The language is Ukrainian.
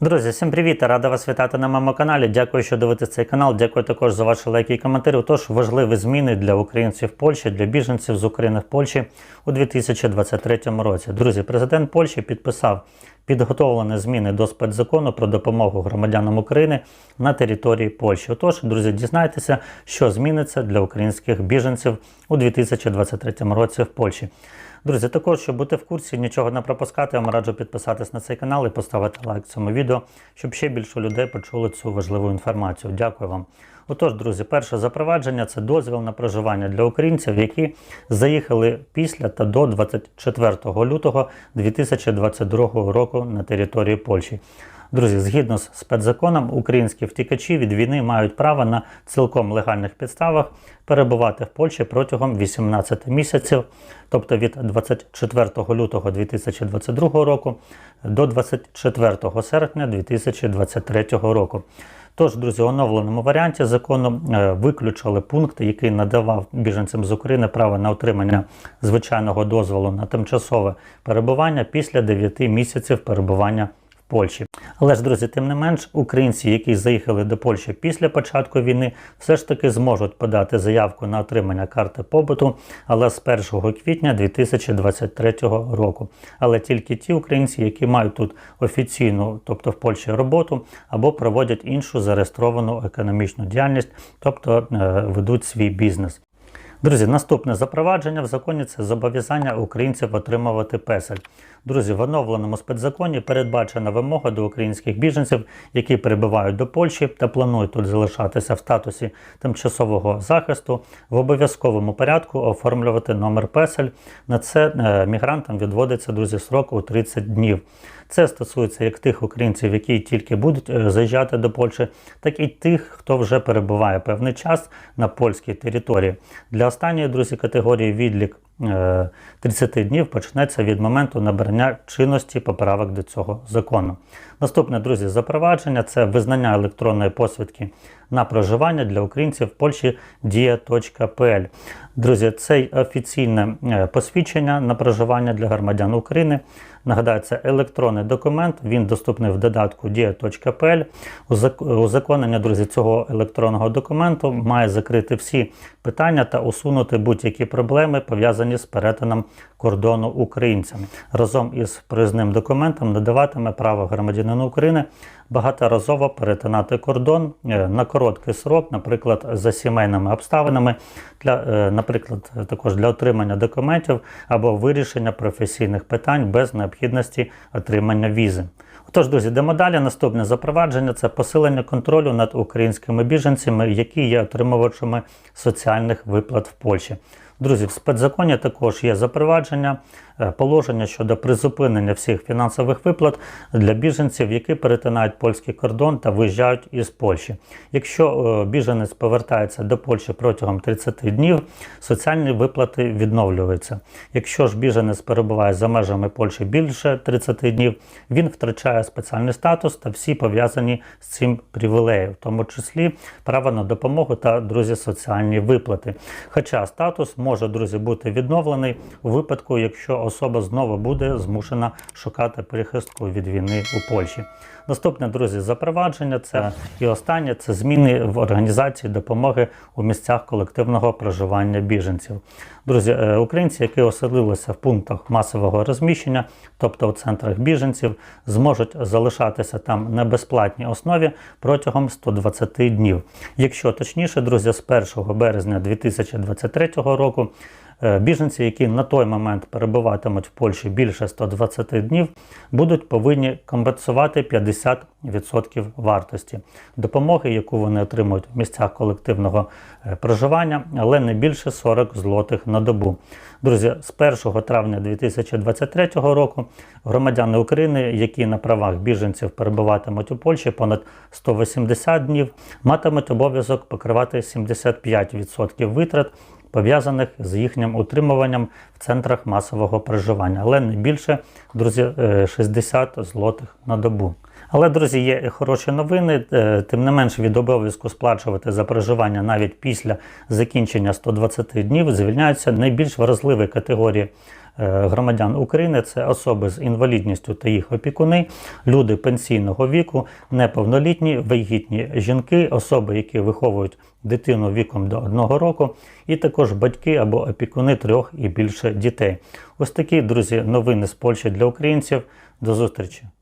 Друзі, всім привіт! Рада вас вітати на моєму каналі. Дякую, що дивитесь цей канал. Дякую також за ваші лайки і коментарі. Тож важливі зміни для українців Польщі, для біженців з України в Польщі у 2023 році. Друзі, президент Польщі підписав підготовлені зміни до спецзакону про допомогу громадянам України на території Польщі. Отож, друзі, дізнайтеся, що зміниться для українських біженців у 2023 році в Польщі. Друзі, також, щоб бути в курсі, нічого не пропускати, я вам раджу підписатись на цей канал і поставити лайк цьому відео, щоб ще більше людей почули цю важливу інформацію. Дякую вам. Отож, друзі, перше запровадження це дозвіл на проживання для українців, які заїхали після та до 24 лютого 2022 року на території Польщі. Друзі, згідно з спецзаконом, українські втікачі від війни мають право на цілком легальних підставах перебувати в Польщі протягом 18 місяців, тобто від 24 лютого 2022 року до 24 серпня 2023 року. Тож, друзі, у оновленому варіанті закону е, виключили пункт, який надавав біженцям з України право на отримання звичайного дозволу на тимчасове перебування після 9 місяців перебування в Польщі. Але ж, друзі, тим не менш, українці, які заїхали до Польщі після початку війни, все ж таки зможуть подати заявку на отримання карти побуту, але з 1 квітня 2023 року. Але тільки ті українці, які мають тут офіційну, тобто в Польщі роботу, або проводять іншу зареєстровану економічну діяльність, тобто е, ведуть свій бізнес. Друзі, наступне запровадження в законі це зобов'язання українців отримувати песель. Друзі, в оновленому спецзаконі передбачена вимога до українських біженців, які перебувають до Польщі та планують тут залишатися в статусі тимчасового захисту, в обов'язковому порядку оформлювати номер песель. На це е, мігрантам відводиться друзі срок у 30 днів. Це стосується як тих українців, які тільки будуть е, заїжджати до Польщі, так і тих, хто вже перебуває певний час на польській території. Для останньої друзі категорії відлік е, 30 днів почнеться від моменту набрання чинності поправок до цього закону. Наступне, друзі, запровадження це визнання електронної посвідки на проживання для українців в Польщі дія.пл. Друзі, це офіційне е, посвідчення на проживання для громадян України. Нагадаю, це електронний документ, він доступний в додатку dia.pl. Узаконення, друзі, цього електронного документу має закрити всі питання та усунути будь-які проблеми, пов'язані з перетином кордону українцями. Разом із проїзним документом надаватиме право громадянину України багаторазово перетинати кордон е, на короткий срок, наприклад, за сімейними обставинами, для, е, наприклад, також для отримання документів або вирішення професійних питань без необхідності отримання візи. Отож, друзі, йдемо далі. Наступне запровадження це посилення контролю над українськими біженцями, які є отримувачами соціальних виплат в Польщі. Друзі, в спецзаконі також є запровадження е, положення щодо призупинення всіх фінансових виплат для біженців, які перетинають польський кордон та виїжджають із Польщі. Якщо е, біженець повертається до Польщі протягом 30 днів, соціальні виплати відновлюються. Якщо ж біженець перебуває за межами Польщі більше 30 днів, він втрачає спеціальний статус та всі пов'язані з цим привілеї, в тому числі право на допомогу та друзі соціальні виплати. Хоча статус може, друзі, бути відновлений у випадку, якщо особа знову буде змушена шукати прихистку від війни у Польщі. Наступне, друзі, запровадження це і останнє це зміни в організації допомоги у місцях колективного проживання біженців. Друзі, е, українці, які оселилися в пунктах масового розміщення, тобто у центрах біженців, зможуть залишатися там на безплатній основі протягом 120 днів. Якщо точніше, друзі, з 1 березня 2023 року. Е, біженці, які на той момент перебуватимуть в Польщі більше 120 днів, будуть повинні компенсувати 50% вартості допомоги, яку вони отримують в місцях колективного е, проживання, але не більше 40 злотих на добу. Друзі, з 1 травня 2023 року громадяни України, які на правах біженців перебуватимуть у Польщі понад 180 днів, матимуть обов'язок покривати 75% витрат пов'язаних з їхнім утримуванням в центрах масового проживання, але не більше, друзі, 60 е, злотих на добу. Але, друзі, є хороші новини. Е, тим не менш, від обов'язку сплачувати за проживання навіть після закінчення 120 днів звільняються найбільш вразливі категорії е, громадян України це особи з інвалідністю та їх опікуни, люди пенсійного віку, неповнолітні, вагітні жінки, особи, які виховують дитину віком до одного року, і також батьки або опікуни трьох і більше дітей. Ось такі друзі новини з Польщі для українців. До зустрічі!